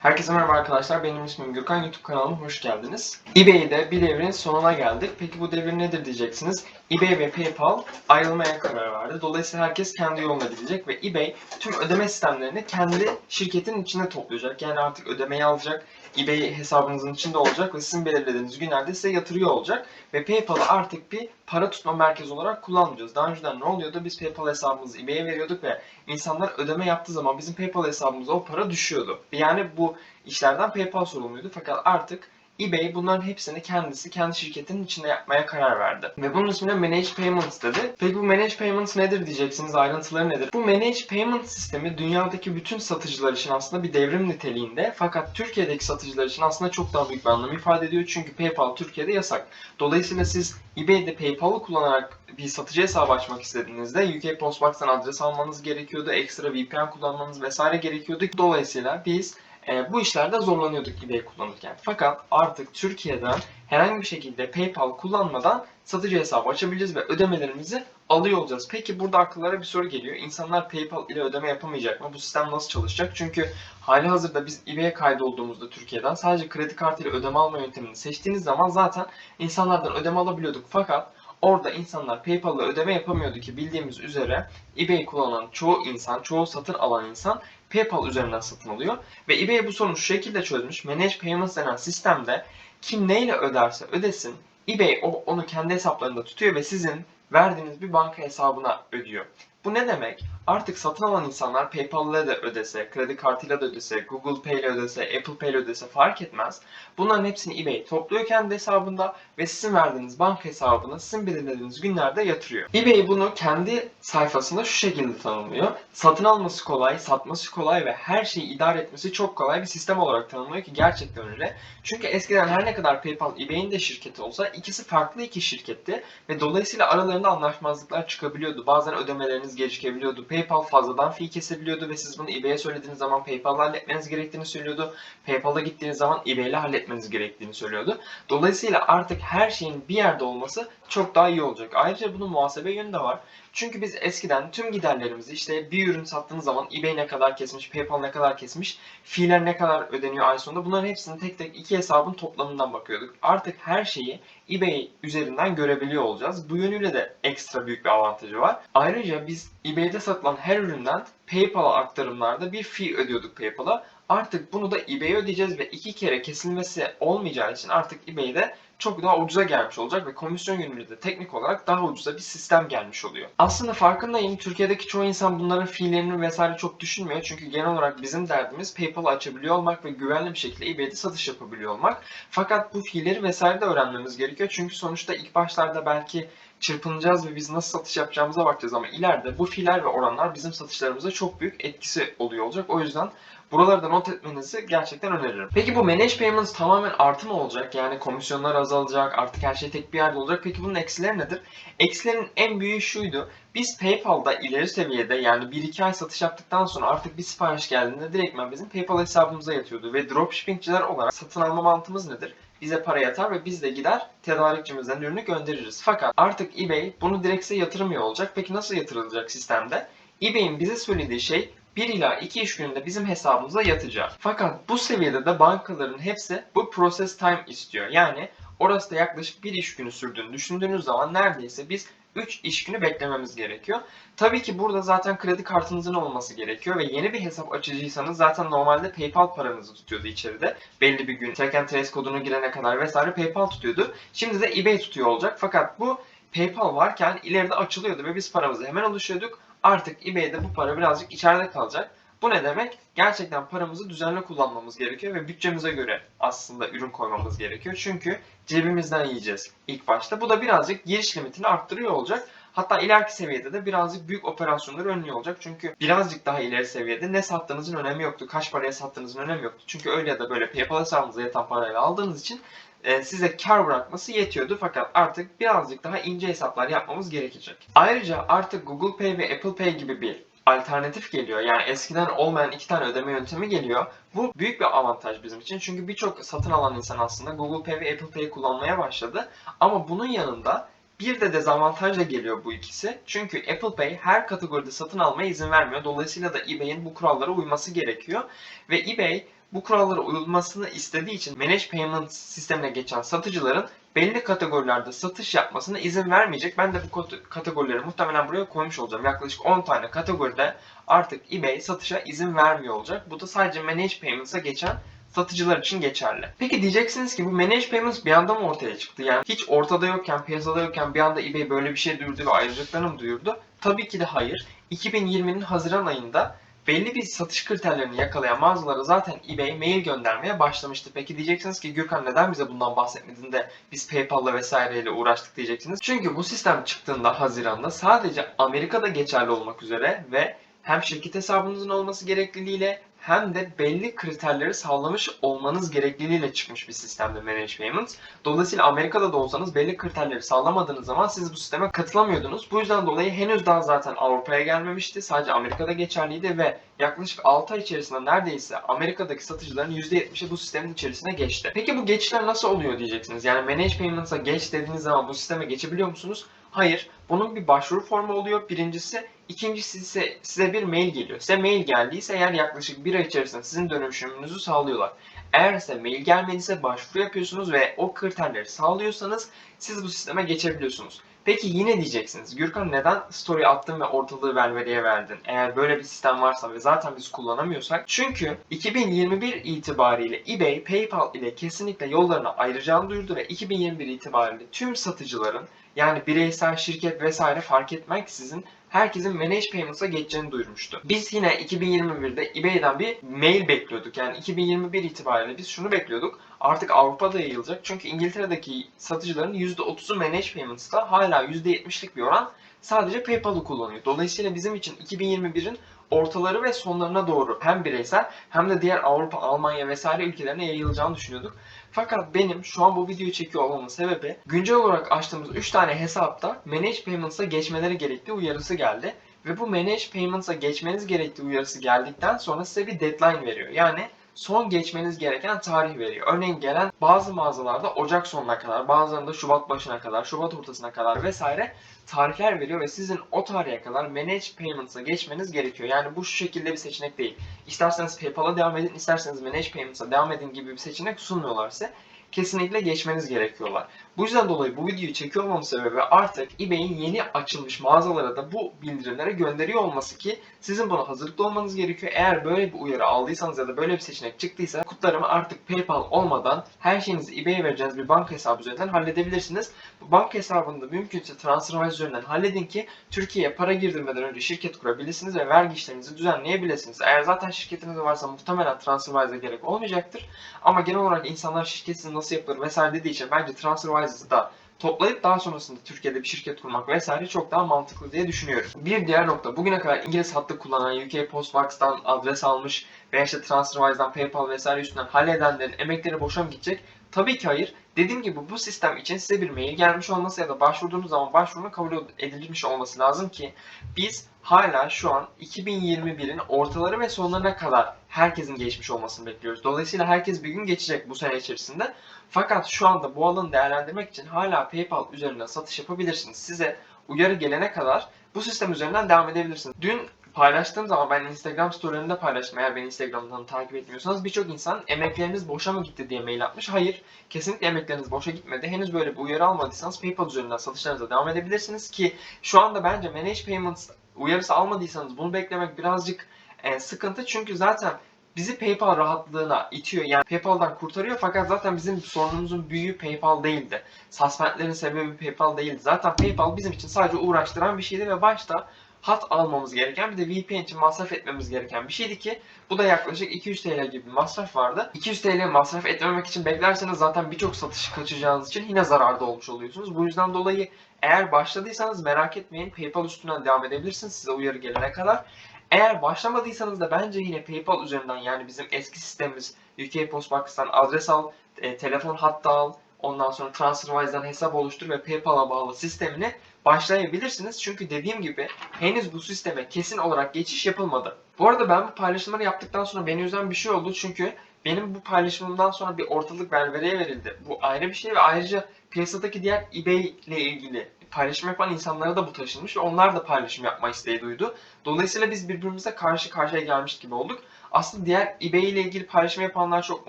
Herkese merhaba arkadaşlar. Benim ismim Gürkan. YouTube kanalıma hoş geldiniz. eBay'de bir devrin sonuna geldik. Peki bu devir nedir diyeceksiniz. eBay ve PayPal ayrılmaya karar verdi. Dolayısıyla herkes kendi yoluna gidecek ve eBay tüm ödeme sistemlerini kendi şirketin içinde toplayacak. Yani artık ödemeyi alacak. eBay hesabınızın içinde olacak ve sizin belirlediğiniz günlerde size yatırıyor olacak. Ve PayPal'ı artık bir para tutma merkezi olarak kullanmayacağız. Daha önceden ne oluyordu? Biz PayPal hesabımızı eBay'e veriyorduk ve insanlar ödeme yaptığı zaman bizim PayPal hesabımıza o para düşüyordu. Yani bu işlerden PayPal sorumluydu fakat artık eBay bunların hepsini kendisi kendi şirketinin içinde yapmaya karar verdi. Ve bunun ismine Manage Payments dedi. Peki bu Manage Payments nedir diyeceksiniz, ayrıntıları nedir? Bu Manage Payment sistemi dünyadaki bütün satıcılar için aslında bir devrim niteliğinde fakat Türkiye'deki satıcılar için aslında çok daha büyük bir anlam ifade ediyor çünkü PayPal Türkiye'de yasak. Dolayısıyla siz eBay'de PayPal'ı kullanarak bir satıcı hesabı açmak istediğinizde UK Postbox'tan adres almanız gerekiyordu, ekstra VPN kullanmanız vesaire gerekiyordu. Dolayısıyla biz e, bu işlerde zorlanıyorduk eBay kullanırken. Fakat artık Türkiye'den herhangi bir şekilde PayPal kullanmadan satıcı hesabı açabileceğiz ve ödemelerimizi alıyor olacağız. Peki burada akıllara bir soru geliyor. İnsanlar PayPal ile ödeme yapamayacak mı? Bu sistem nasıl çalışacak? Çünkü hali hazırda biz eBay'e kaydolduğumuzda Türkiye'den sadece kredi kartı ile ödeme alma yöntemini seçtiğiniz zaman zaten insanlardan ödeme alabiliyorduk. Fakat Orada insanlar PayPal ile ödeme yapamıyordu ki bildiğimiz üzere eBay kullanan çoğu insan, çoğu satın alan insan PayPal üzerinden satın alıyor. Ve eBay bu sorunu şu şekilde çözmüş. Manage Payments denen sistemde kim neyle öderse ödesin eBay onu kendi hesaplarında tutuyor ve sizin verdiğiniz bir banka hesabına ödüyor. Bu ne demek? Artık satın alan insanlar PayPal ile de ödese, kredi kartıyla da ödese, Google Pay ile ödese, Apple Pay ile ödese fark etmez. Bunların hepsini eBay topluyor kendi hesabında ve sizin verdiğiniz banka hesabına sizin belirlediğiniz günlerde yatırıyor. eBay bunu kendi sayfasında şu şekilde tanımlıyor. Satın alması kolay, satması kolay ve her şeyi idare etmesi çok kolay bir sistem olarak tanımlıyor ki gerçekten öyle. Çünkü eskiden her ne kadar PayPal eBay'in de şirketi olsa ikisi farklı iki şirketti ve dolayısıyla aralarında anlaşmazlıklar çıkabiliyordu. Bazen ödemeleriniz gecikebiliyordu. PayPal fazladan fee kesebiliyordu ve siz bunu eBay'e söylediğiniz zaman PayPal'la halletmeniz gerektiğini söylüyordu. PayPal'a gittiğiniz zaman eBay'le halletmeniz gerektiğini söylüyordu. Dolayısıyla artık her şeyin bir yerde olması çok daha iyi olacak. Ayrıca bunun muhasebe yönü de var. Çünkü biz eskiden tüm giderlerimizi işte bir ürün sattığınız zaman eBay ne kadar kesmiş, PayPal ne kadar kesmiş, fiiller ne kadar ödeniyor ay sonunda bunların hepsini tek tek iki hesabın toplamından bakıyorduk. Artık her şeyi eBay üzerinden görebiliyor olacağız. Bu yönüyle de ekstra büyük bir avantajı var. Ayrıca biz eBay'de satılan her üründen PayPal'a aktarımlarda bir fee ödüyorduk PayPal'a. Artık bunu da eBay'e ödeyeceğiz ve iki kere kesilmesi olmayacağı için artık eBay'de çok daha ucuza gelmiş olacak ve komisyon yönüyle de teknik olarak daha ucuza bir sistem gelmiş oluyor. Aslında farkındayım Türkiye'deki çoğu insan bunların fiillerini vesaire çok düşünmüyor. Çünkü genel olarak bizim derdimiz PayPal'ı açabiliyor olmak ve güvenli bir şekilde eBay'de satış yapabiliyor olmak. Fakat bu fiilleri vesaire de öğrenmemiz gerekiyor. Çünkü sonuçta ilk başlarda belki çırpınacağız ve biz nasıl satış yapacağımıza bakacağız ama ileride bu fiiller ve oranlar bizim satışlarımıza çok büyük etkisi oluyor olacak. O yüzden Buraları da not etmenizi gerçekten öneririm. Peki bu Manage Payments tamamen artı mı olacak? Yani komisyonlar azalacak, artık her şey tek bir yerde olacak. Peki bunun eksileri nedir? Eksilerin en büyüğü şuydu. Biz PayPal'da ileri seviyede yani 1-2 ay satış yaptıktan sonra artık bir sipariş geldiğinde direktmen bizim PayPal hesabımıza yatıyordu. Ve dropshippingçiler olarak satın alma mantığımız nedir? Bize para yatar ve biz de gider tedarikçimizden ürünü göndeririz. Fakat artık eBay bunu direkt yatırmıyor olacak. Peki nasıl yatırılacak sistemde? eBay'in bize söylediği şey 1 ila 2 iş gününde bizim hesabımıza yatacak. Fakat bu seviyede de bankaların hepsi bu process time istiyor. Yani orası da yaklaşık 1 iş günü sürdüğünü düşündüğünüz zaman neredeyse biz 3 iş günü beklememiz gerekiyor. Tabii ki burada zaten kredi kartınızın olması gerekiyor ve yeni bir hesap açıcıysanız zaten normalde PayPal paranızı tutuyordu içeride. Belli bir gün track and trace kodunu girene kadar vesaire PayPal tutuyordu. Şimdi de eBay tutuyor olacak. Fakat bu PayPal varken ileride açılıyordu ve biz paramızı hemen alışıyorduk. Artık eBay'de bu para birazcık içeride kalacak. Bu ne demek? Gerçekten paramızı düzenli kullanmamız gerekiyor ve bütçemize göre aslında ürün koymamız gerekiyor. Çünkü cebimizden yiyeceğiz ilk başta. Bu da birazcık giriş limitini arttırıyor olacak. Hatta ileriki seviyede de birazcık büyük operasyonları önlüyor olacak. Çünkü birazcık daha ileri seviyede ne sattığınızın önemi yoktu. Kaç paraya sattığınızın önemi yoktu. Çünkü öyle ya da böyle PayPal hesabınıza yatan parayla aldığınız için e, size kar bırakması yetiyordu fakat artık birazcık daha ince hesaplar yapmamız gerekecek. Ayrıca artık Google Pay ve Apple Pay gibi bir alternatif geliyor. Yani eskiden olmayan iki tane ödeme yöntemi geliyor. Bu büyük bir avantaj bizim için. Çünkü birçok satın alan insan aslında Google Pay ve Apple Pay kullanmaya başladı. Ama bunun yanında bir de dezavantaj da geliyor bu ikisi. Çünkü Apple Pay her kategoride satın almaya izin vermiyor. Dolayısıyla da eBay'in bu kurallara uyması gerekiyor. Ve eBay bu kurallara uyulmasını istediği için Managed Payment sistemine geçen satıcıların belli kategorilerde satış yapmasına izin vermeyecek. Ben de bu kat- kategorileri muhtemelen buraya koymuş olacağım. Yaklaşık 10 tane kategoride artık eBay satışa izin vermiyor olacak. Bu da sadece Managed Payments'a geçen satıcılar için geçerli. Peki diyeceksiniz ki bu Managed Payments bir anda mı ortaya çıktı? Yani hiç ortada yokken, piyasada yokken bir anda eBay böyle bir şey duyurdu ve ayrıcalıklarını mı duyurdu? Tabii ki de hayır. 2020'nin Haziran ayında belli bir satış kriterlerini yakalayan mağazalara zaten eBay mail göndermeye başlamıştı. Peki diyeceksiniz ki Gürkan neden bize bundan bahsetmedin de biz PayPal'la vesaireyle uğraştık diyeceksiniz. Çünkü bu sistem çıktığında Haziran'da sadece Amerika'da geçerli olmak üzere ve hem şirket hesabınızın olması gerekliliğiyle hem de belli kriterleri sağlamış olmanız gerekliliğiyle çıkmış bir sistemde Managed Payments. Dolayısıyla Amerika'da da olsanız belli kriterleri sağlamadığınız zaman siz bu sisteme katılamıyordunuz. Bu yüzden dolayı henüz daha zaten Avrupa'ya gelmemişti. Sadece Amerika'da geçerliydi ve yaklaşık 6 ay içerisinde neredeyse Amerika'daki satıcıların %70'i bu sistemin içerisine geçti. Peki bu geçişler nasıl oluyor diyeceksiniz. Yani Managed geç dediğiniz zaman bu sisteme geçebiliyor musunuz? Hayır. Bunun bir başvuru formu oluyor. Birincisi. İkincisi ise size bir mail geliyor. Size mail geldiyse eğer yaklaşık bir ay içerisinde sizin dönüşümünüzü sağlıyorlar. Eğer size mail gelmediyse başvuru yapıyorsunuz ve o kriterleri sağlıyorsanız siz bu sisteme geçebiliyorsunuz. Peki yine diyeceksiniz Gürkan neden story attın ve ortalığı velveriye verdin? Eğer böyle bir sistem varsa ve zaten biz kullanamıyorsak. Çünkü 2021 itibariyle eBay PayPal ile kesinlikle yollarını ayıracağını duyurdu ve 2021 itibariyle tüm satıcıların yani bireysel şirket vesaire fark etmeksizin herkesin Managed Payments'a geçeceğini duyurmuştu. Biz yine 2021'de eBay'den bir mail bekliyorduk. Yani 2021 itibariyle biz şunu bekliyorduk. Artık Avrupa'da yayılacak. Çünkü İngiltere'deki satıcıların %30'u Managed Payments'ta hala %70'lik bir oran sadece PayPal'ı kullanıyor. Dolayısıyla bizim için 2021'in ortaları ve sonlarına doğru hem bireysel hem de diğer Avrupa, Almanya vesaire ülkelerine yayılacağını düşünüyorduk. Fakat benim şu an bu videoyu çekiyor olmamın sebebi güncel olarak açtığımız 3 tane hesapta Managed Payments'a geçmeleri gerektiği uyarısı geldi. Ve bu Managed Payments'a geçmeniz gerektiği uyarısı geldikten sonra size bir deadline veriyor. Yani son geçmeniz gereken tarih veriyor. Örneğin gelen bazı mağazalarda Ocak sonuna kadar, bazılarında Şubat başına kadar, Şubat ortasına kadar vesaire tarihler veriyor ve sizin o tarihe kadar Managed Payments'a geçmeniz gerekiyor. Yani bu şu şekilde bir seçenek değil. İsterseniz PayPal'a devam edin, isterseniz Managed Payments'a devam edin gibi bir seçenek sunmuyorlar size. Kesinlikle geçmeniz gerekiyorlar. Bu yüzden dolayı bu videoyu çekiyor olmamın sebebi artık eBay'in yeni açılmış mağazalara da bu bildirimleri gönderiyor olması ki sizin buna hazırlıklı olmanız gerekiyor. Eğer böyle bir uyarı aldıysanız ya da böyle bir seçenek çıktıysa kutlarımı artık PayPal olmadan her şeyinizi eBay'e vereceğiniz bir banka hesabı üzerinden halledebilirsiniz. Bu banka hesabını da mümkünse TransferWise üzerinden halledin ki Türkiye'ye para girdirmeden önce şirket kurabilirsiniz ve vergi işlerinizi düzenleyebilirsiniz. Eğer zaten şirketiniz varsa muhtemelen TransferWise'a gerek olmayacaktır. Ama genel olarak insanlar şirketsiz nasıl yapılır vesaire dediği için bence TransferWise'ı da toplayıp daha sonrasında Türkiye'de bir şirket kurmak vesaire çok daha mantıklı diye düşünüyorum. Bir diğer nokta bugüne kadar İngiliz hattı kullanan UK Postbox'tan adres almış veya işte TransferWise'dan PayPal vesaire üstünden halledenlerin emekleri boşa mı gidecek? Tabii ki hayır. Dediğim gibi bu sistem için size bir mail gelmiş olması ya da başvurduğunuz zaman başvurunun kabul edilmiş olması lazım ki biz hala şu an 2021'in ortaları ve sonlarına kadar herkesin geçmiş olmasını bekliyoruz. Dolayısıyla herkes bir gün geçecek bu sene içerisinde. Fakat şu anda bu alanı değerlendirmek için hala PayPal üzerinden satış yapabilirsiniz. Size uyarı gelene kadar bu sistem üzerinden devam edebilirsiniz. Dün paylaştığım zaman ben Instagram storylerimde paylaştım. Eğer beni Instagram'dan takip etmiyorsanız birçok insan emekleriniz boşa mı gitti diye mail atmış. Hayır, kesinlikle emekleriniz boşa gitmedi. Henüz böyle bir uyarı almadıysanız PayPal üzerinden satışlarınıza devam edebilirsiniz ki şu anda bence Manage Payments uyarısı almadıysanız bunu beklemek birazcık e, sıkıntı. Çünkü zaten bizi PayPal rahatlığına itiyor. Yani PayPal'dan kurtarıyor fakat zaten bizim sorunumuzun büyüğü PayPal değildi. Suspendlerin sebebi PayPal değildi. Zaten PayPal bizim için sadece uğraştıran bir şeydi ve başta hat almamız gereken bir de VPN için masraf etmemiz gereken bir şeydi ki bu da yaklaşık 200 TL gibi bir masraf vardı. 200 TL masraf etmemek için beklerseniz zaten birçok satış kaçıracağınız için yine zararda olmuş oluyorsunuz. Bu yüzden dolayı eğer başladıysanız merak etmeyin PayPal üstünden devam edebilirsiniz size uyarı gelene kadar. Eğer başlamadıysanız da bence yine PayPal üzerinden yani bizim eski sistemimiz UK Postbox'tan adres al, e, telefon hattı al, ondan sonra TransferWise'dan hesap oluştur ve PayPal'a bağlı sistemini başlayabilirsiniz. Çünkü dediğim gibi henüz bu sisteme kesin olarak geçiş yapılmadı. Bu arada ben bu paylaşımları yaptıktan sonra beni üzen bir şey oldu. Çünkü benim bu paylaşımımdan sonra bir ortalık velvereye verildi. Bu ayrı bir şey ve ayrıca piyasadaki diğer eBay ile ilgili paylaşım yapan insanlara da bu taşınmış ve onlar da paylaşım yapma isteği duydu. Dolayısıyla biz birbirimize karşı karşıya gelmiş gibi olduk. Aslında diğer eBay ile ilgili paylaşım yapanlar çok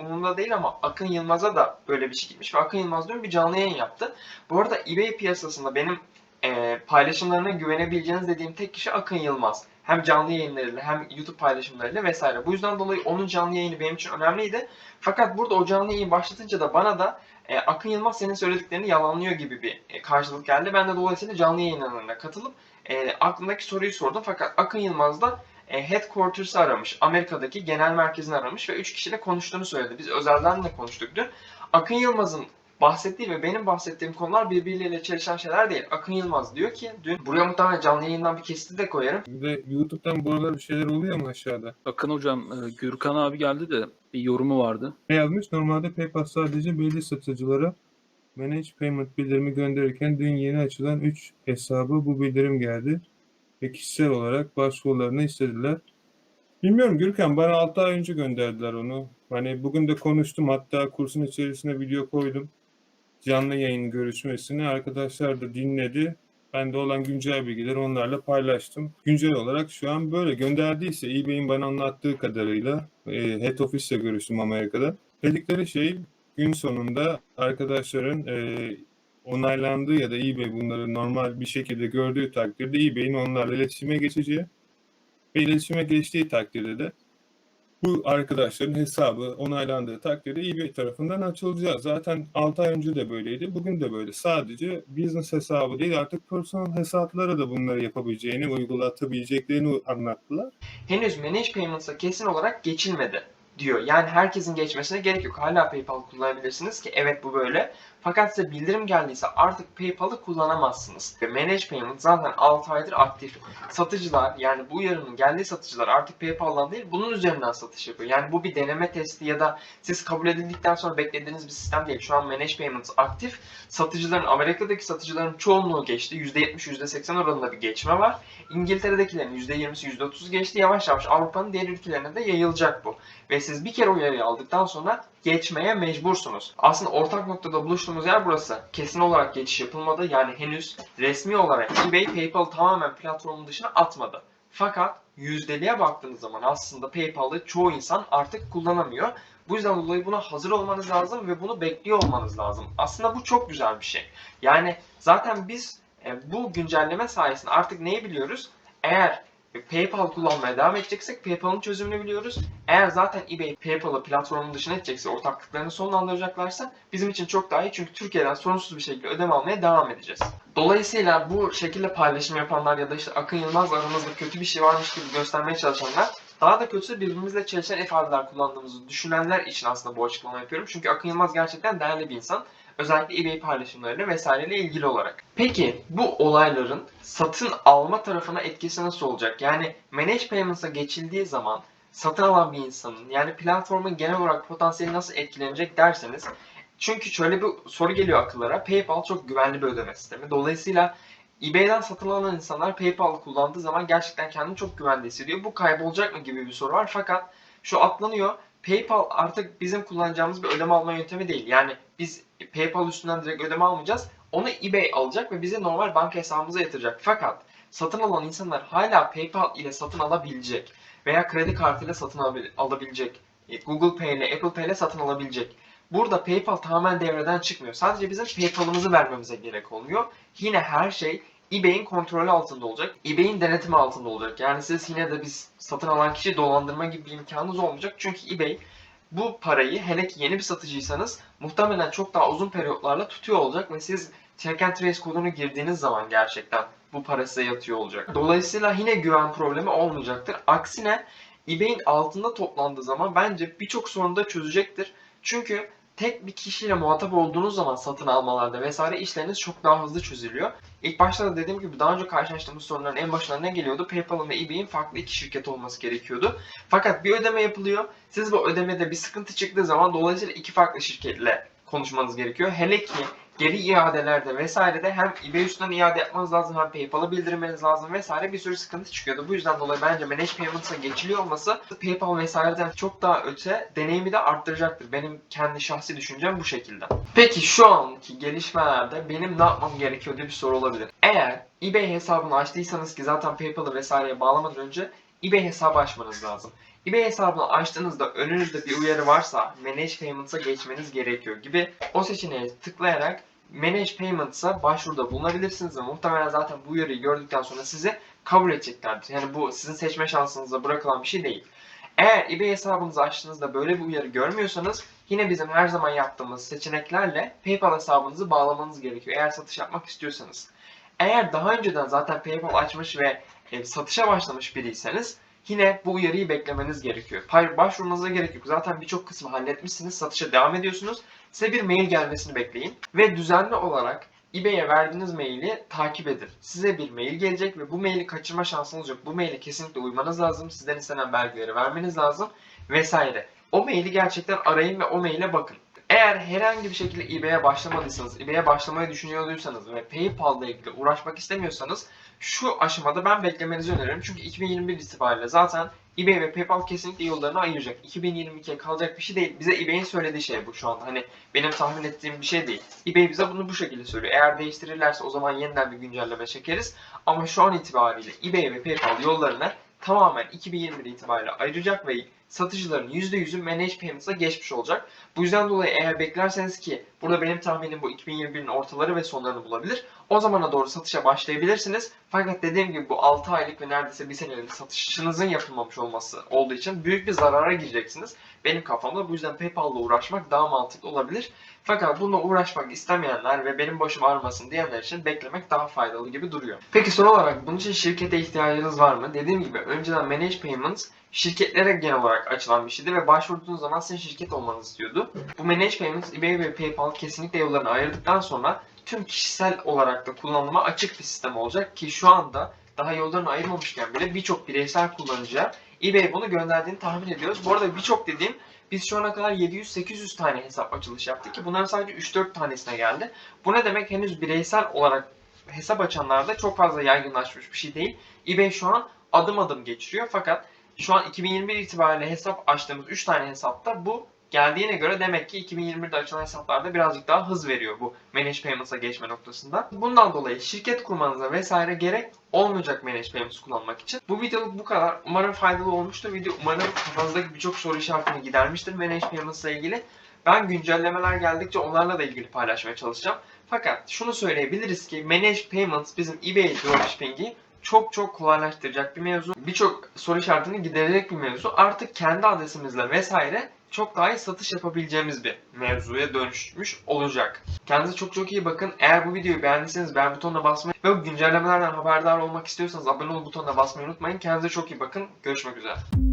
umurunda değil ama Akın Yılmaz'a da böyle bir şey gitmiş ve Akın Yılmaz dün bir canlı yayın yaptı. Bu arada eBay piyasasında benim e, paylaşımlarına güvenebileceğiniz dediğim tek kişi Akın Yılmaz. Hem canlı yayınlarıyla hem YouTube paylaşımlarıyla vesaire. Bu yüzden dolayı onun canlı yayını benim için önemliydi. Fakat burada o canlı yayını başlatınca da bana da e, Akın Yılmaz senin söylediklerini yalanlıyor gibi bir e, karşılık geldi. Ben de dolayısıyla canlı yayınlarına katılıp e, aklımdaki soruyu sordum. Fakat Akın Yılmaz da e, headquarters'ı aramış. Amerika'daki genel merkezini aramış ve 3 kişiyle konuştuğunu söyledi. Biz özelden de konuştuk dün. Akın Yılmaz'ın bahsettiği ve benim bahsettiğim konular birbirleriyle çelişen şeyler değil. Akın Yılmaz diyor ki dün buraya muhtemelen canlı yayından bir kesiti de koyarım. Bir de YouTube'dan bu aralar bir şeyler oluyor mu aşağıda? Bakın hocam e, Gürkan abi geldi de bir yorumu vardı. Ne yazmış? Normalde PayPal sadece belli satıcılara Manage Payment bildirimi gönderirken dün yeni açılan 3 hesabı bu bildirim geldi ve kişisel olarak başvurularını istediler. Bilmiyorum Gürkan bana 6 ay önce gönderdiler onu. Hani bugün de konuştum hatta kursun içerisine video koydum. Canlı yayın görüşmesini arkadaşlar da dinledi. Bende olan güncel bilgileri onlarla paylaştım. Güncel olarak şu an böyle gönderdiyse eBay'in bana anlattığı kadarıyla e, head office ile görüştüm Amerika'da. Dedikleri şey gün sonunda arkadaşların e, onaylandığı ya da eBay bunları normal bir şekilde gördüğü takdirde eBay'in onlarla iletişime geçeceği ve iletişime geçtiği takdirde de bu arkadaşların hesabı onaylandığı takdirde eBay tarafından açılacağı. Zaten 6 ay önce de böyleydi. Bugün de böyle. Sadece business hesabı değil artık personal hesaplara da bunları yapabileceğini, uygulatabileceklerini anlattılar. Henüz Manage Payments'a kesin olarak geçilmedi diyor. Yani herkesin geçmesine gerek yok. Hala PayPal kullanabilirsiniz ki evet bu böyle. Fakat size bildirim geldiyse artık PayPal'ı kullanamazsınız. Ve Manage Payment zaten 6 aydır aktif. Satıcılar yani bu uyarının geldiği satıcılar artık PayPal'dan değil bunun üzerinden satış yapıyor. Yani bu bir deneme testi ya da siz kabul edildikten sonra beklediğiniz bir sistem değil. Şu an Manage Payments aktif. Satıcıların Amerika'daki satıcıların çoğunluğu geçti. %70 %80 oranında bir geçme var. İngiltere'dekilerin %20'si %30 geçti. Yavaş yavaş Avrupa'nın diğer ülkelerine de yayılacak bu. Ve siz bir kere uyarıyı aldıktan sonra geçmeye mecbursunuz. Aslında ortak noktada buluştuğumuz yer burası. Kesin olarak geçiş yapılmadı. Yani henüz resmi olarak eBay PayPal tamamen platformun dışına atmadı. Fakat yüzdeliğe baktığınız zaman aslında PayPal'ı çoğu insan artık kullanamıyor. Bu yüzden dolayı buna hazır olmanız lazım ve bunu bekliyor olmanız lazım. Aslında bu çok güzel bir şey. Yani zaten biz e, bu güncelleme sayesinde artık neyi biliyoruz? Eğer PayPal kullanmaya devam edeceksek PayPal'ın çözümünü biliyoruz. Eğer zaten eBay PayPal'ı platformun dışına edecekse, ortaklıklarını sonlandıracaklarsa bizim için çok daha iyi. Çünkü Türkiye'den sorunsuz bir şekilde ödeme almaya devam edeceğiz. Dolayısıyla bu şekilde paylaşım yapanlar ya da işte Akın Yılmaz aramızda kötü bir şey varmış gibi göstermeye çalışanlar daha da kötüsü birbirimizle çelişen ifadeler kullandığımızı düşünenler için aslında bu açıklama yapıyorum. Çünkü Akın Yılmaz gerçekten değerli bir insan. Özellikle eBay paylaşımlarıyla vesaireyle ilgili olarak. Peki bu olayların satın alma tarafına etkisi nasıl olacak? Yani Manage Payments'a geçildiği zaman satın alan bir insanın yani platformun genel olarak potansiyeli nasıl etkilenecek derseniz çünkü şöyle bir soru geliyor akıllara. PayPal çok güvenli bir ödeme sistemi. Dolayısıyla eBay'den satın alan insanlar PayPal kullandığı zaman gerçekten kendini çok güvende hissediyor. Bu kaybolacak mı gibi bir soru var. Fakat şu atlanıyor. PayPal artık bizim kullanacağımız bir ödeme alma yöntemi değil. Yani biz PayPal üstünden direkt ödeme almayacağız. Onu eBay alacak ve bize normal banka hesabımıza yatıracak. Fakat satın alan insanlar hala PayPal ile satın alabilecek veya kredi kartıyla satın alabil- alabilecek. e, Google Pay ile Apple Pay ile satın alabilecek. Burada PayPal tamamen devreden çıkmıyor. Sadece bizim PayPal'ımızı vermemize gerek olmuyor. Yine her şey eBay'in kontrolü altında olacak. eBay'in denetimi altında olacak. Yani siz yine de biz satın alan kişi dolandırma gibi bir imkanınız olmayacak. Çünkü eBay bu parayı hele ki yeni bir satıcıysanız muhtemelen çok daha uzun periyotlarla tutuyor olacak ve siz check and trace kodunu girdiğiniz zaman gerçekten bu para size yatıyor olacak. Dolayısıyla yine güven problemi olmayacaktır. Aksine eBay'in altında toplandığı zaman bence birçok sorunu da çözecektir. Çünkü tek bir kişiyle muhatap olduğunuz zaman satın almalarda vesaire işleriniz çok daha hızlı çözülüyor. İlk başta da dediğim gibi daha önce karşılaştığımız sorunların en başına ne geliyordu? PayPal'ın ve eBay'in farklı iki şirket olması gerekiyordu. Fakat bir ödeme yapılıyor. Siz bu ödemede bir sıkıntı çıktığı zaman dolayısıyla iki farklı şirketle konuşmanız gerekiyor. Hele ki geri iadelerde vesairede hem eBay iade yapmanız lazım hem PayPal'a bildirmeniz lazım vesaire bir sürü sıkıntı çıkıyordu. Bu yüzden dolayı bence Manage Payments'a geçiliyor olması PayPal vesaireden çok daha öte deneyimi de arttıracaktır. Benim kendi şahsi düşüncem bu şekilde. Peki şu anki gelişmelerde benim ne yapmam gerekiyor diye bir soru olabilir. Eğer eBay hesabını açtıysanız ki zaten PayPal'ı vesaireye bağlamadan önce eBay hesabı açmanız lazım. eBay hesabını açtığınızda önünüzde bir uyarı varsa Manage Payments'a geçmeniz gerekiyor gibi o seçeneğe tıklayarak Manage Payments'a başvuruda bulunabilirsiniz ve muhtemelen zaten bu uyarıyı gördükten sonra sizi kabul edeceklerdir. Yani bu sizin seçme şansınıza bırakılan bir şey değil. Eğer eBay hesabınızı açtığınızda böyle bir uyarı görmüyorsanız yine bizim her zaman yaptığımız seçeneklerle PayPal hesabınızı bağlamanız gerekiyor eğer satış yapmak istiyorsanız. Eğer daha önceden zaten PayPal açmış ve e, satışa başlamış biriyseniz yine bu uyarıyı beklemeniz gerekiyor. Başvurmanıza gerek yok. Zaten birçok kısmı halletmişsiniz. Satışa devam ediyorsunuz. Size bir mail gelmesini bekleyin. Ve düzenli olarak eBay'e verdiğiniz maili takip edin. Size bir mail gelecek ve bu maili kaçırma şansınız yok. Bu maile kesinlikle uymanız lazım. Sizden istenen belgeleri vermeniz lazım vesaire. O maili gerçekten arayın ve o maile bakın. Eğer herhangi bir şekilde eBay'e başlamadıysanız, eBay'e başlamayı düşünüyorsanız ve PayPal'la ilgili uğraşmak istemiyorsanız şu aşamada ben beklemenizi öneririm. Çünkü 2021 itibariyle zaten eBay ve PayPal kesinlikle yollarını ayıracak. 2022'ye kalacak bir şey değil. Bize eBay'in söylediği şey bu şu anda. Hani benim tahmin ettiğim bir şey değil. eBay bize bunu bu şekilde söylüyor. Eğer değiştirirlerse o zaman yeniden bir güncelleme çekeriz. Ama şu an itibariyle eBay ve PayPal yollarını tamamen 2021 itibariyle ayıracak ve satıcıların %100'ü Manage Payments'a geçmiş olacak. Bu yüzden dolayı eğer beklerseniz ki burada benim tahminim bu 2021'in ortaları ve sonlarını bulabilir. O zamana doğru satışa başlayabilirsiniz. Fakat dediğim gibi bu 6 aylık ve neredeyse bir senelik satışınızın yapılmamış olması olduğu için büyük bir zarara gireceksiniz. Benim kafamda bu yüzden PayPal'la uğraşmak daha mantıklı olabilir. Fakat bununla uğraşmak istemeyenler ve benim başım ağrımasın diyenler için beklemek daha faydalı gibi duruyor. Peki son olarak bunun için şirkete ihtiyacınız var mı? Dediğim gibi önceden Manage Payments şirketlere genel olarak açılan bir şeydi ve başvurduğunuz zaman sizin şirket olmanızı istiyordu. Bu Manage Payments, eBay ve PayPal kesinlikle yollarını ayırdıktan sonra tüm kişisel olarak da kullanıma açık bir sistem olacak ki şu anda daha yollarını ayırmamışken bile birçok bireysel kullanıcıya eBay bunu gönderdiğini tahmin ediyoruz. Bu arada birçok dediğim biz şu ana kadar 700-800 tane hesap açılış yaptık ki bunların sadece 3-4 tanesine geldi. Bu ne demek? Henüz bireysel olarak hesap açanlarda çok fazla yaygınlaşmış bir şey değil. eBay şu an adım adım geçiriyor fakat şu an 2021 itibariyle hesap açtığımız 3 tane hesapta bu geldiğine göre demek ki 2021'de açılan hesaplarda birazcık daha hız veriyor bu Manage Payments'a geçme noktasında. Bundan dolayı şirket kurmanıza vesaire gerek olmayacak Manage Payments kullanmak için. Bu videoluk bu kadar. Umarım faydalı olmuştur. Video umarım kafanızdaki birçok soru işaretini gidermiştir Manage Payments ile ilgili. Ben güncellemeler geldikçe onlarla da ilgili paylaşmaya çalışacağım. Fakat şunu söyleyebiliriz ki Manage Payments bizim eBay Dropshipping'i çok çok kolaylaştıracak bir mevzu. Birçok soru işaretini giderecek bir mevzu. Artık kendi adresimizle vesaire çok daha iyi satış yapabileceğimiz bir mevzuya dönüşmüş olacak. Kendinize çok çok iyi bakın. Eğer bu videoyu beğendiyseniz beğen butonuna basmayı ve bu güncellemelerden haberdar olmak istiyorsanız abone ol butonuna basmayı unutmayın. Kendinize çok iyi bakın. Görüşmek üzere.